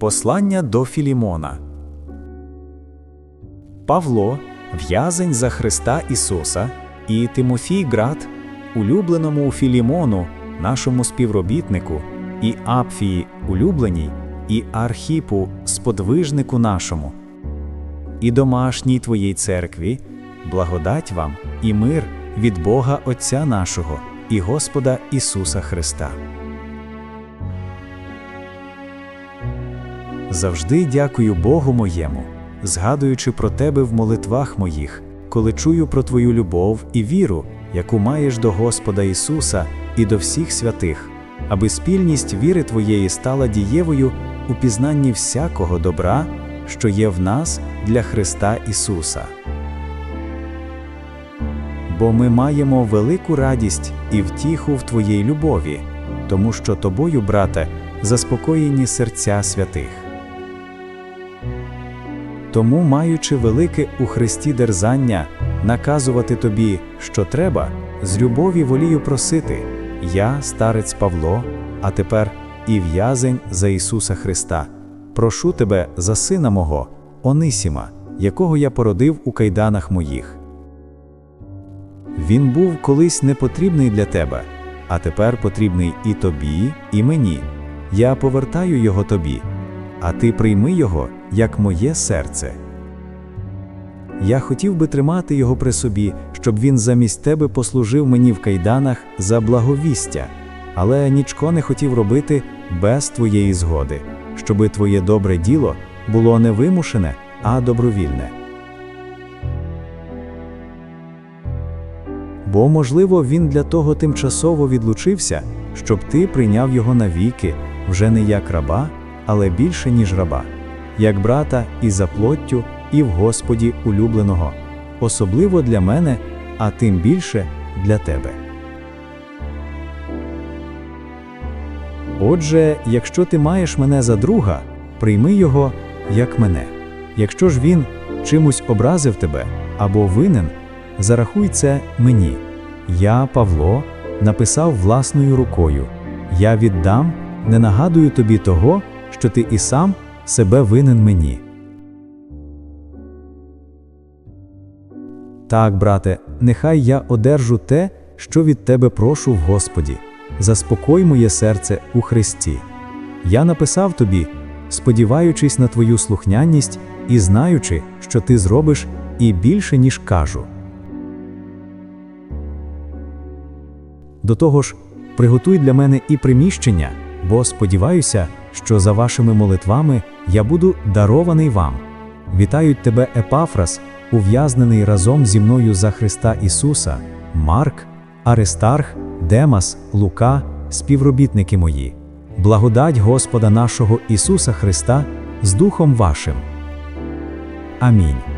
Послання до Філімона. Павло, в'язень за Христа Ісуса, і Тимофій Град, улюбленому у Філімону, нашому співробітнику, і Апфії, улюбленій, і Архіпу, сподвижнику нашому, і домашній твоїй церкві, благодать вам і мир від Бога Отця нашого і Господа Ісуса Христа. Завжди дякую Богу моєму, згадуючи про тебе в молитвах моїх, коли чую про твою любов і віру, яку маєш до Господа Ісуса і до всіх святих, аби спільність віри Твоєї стала дієвою у пізнанні всякого добра, що є в нас для Христа Ісуса. Бо ми маємо велику радість і втіху в Твоїй любові, тому що тобою, брате, заспокоєні серця святих. Тому, маючи велике у Христі дерзання, наказувати тобі, що треба, з любові волію просити, я, старець Павло, а тепер і в'язень за Ісуса Христа, прошу тебе за сина мого, Онисіма, якого я породив у кайданах моїх. Він був колись непотрібний для тебе, а тепер потрібний і тобі, і мені. Я повертаю його тобі, а ти прийми його, як моє серце. Я хотів би тримати його при собі, щоб він замість тебе послужив мені в кайданах за благовістя, але нічко не хотів робити без твоєї згоди, щоби твоє добре діло було не вимушене, а добровільне. Бо, можливо, він для того тимчасово відлучився, щоб ти прийняв його навіки, вже не як раба, але більше, ніж раба, як брата і за плоттю, і в Господі улюбленого, особливо для мене, а тим більше для тебе. Отже, якщо ти маєш мене за друга, прийми його як мене. Якщо ж він чимось образив тебе або винен, зарахуй це мені. Я, Павло, написав власною рукою. Я віддам, не нагадую тобі того, що ти і сам себе винен мені. Так, брате, нехай я одержу те, що від тебе прошу в Господі. Заспокой моє серце у Христі. Я написав тобі, сподіваючись на твою слухняність і знаючи, що ти зробиш і більше, ніж кажу. До того ж, приготуй для мене і приміщення, бо сподіваюся, що за вашими молитвами я буду дарований вам. Вітають тебе Епафрас, ув'язнений разом зі мною за Христа Ісуса, Марк, Аристарх, Демас, Лука, співробітники мої. Благодать Господа нашого Ісуса Христа з Духом вашим. Амінь.